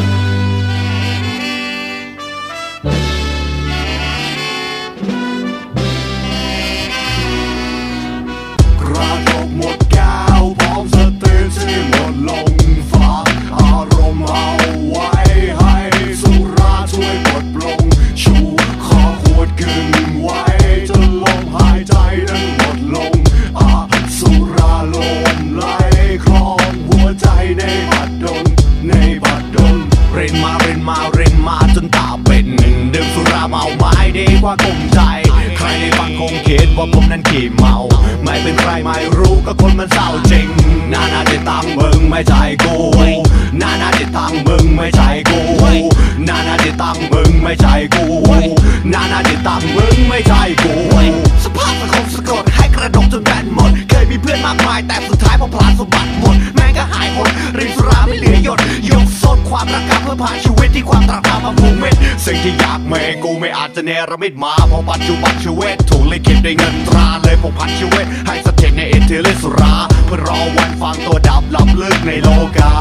กาเมาไม้ดีกว่ากลมใจ ใครได้ฟังคงคิดว่าผมนั้นขี้เมา ไม่เป็นใครไม่รู้ก็คนมันเศร้าจริง นานาจิตตังมึงไม่ใช่กู นานาจิตตังมึงไม่ใช่กู นานาจิตตังมึงไม่ใช่กู นานาจิตตังมึงไม่ใช่กู สภาพสังคมสะกดให้กระดกจนแบนหมด เคยมีเพื่อนมากมายแต่สุดท้ายพอพลาดสมบัติหมด แม่งก็หายหมดริมสุราไม่เหลือหยด ยกโซนความรักกาเพื่อผ่านชี วิตที่ความตรากตรำมาผูกเม็ดสิ่งที่อยากเมกูไม่อาจจะเนรมิตมาเพราะปัจจุบันชีวิตถูกลิขิตด้วยเงินตราเลยผมพันชีวิตให้สถิตในเอเทธิฤทธิสุรา เพื่อรอวันฟังตัวดับลับลึกในโลกา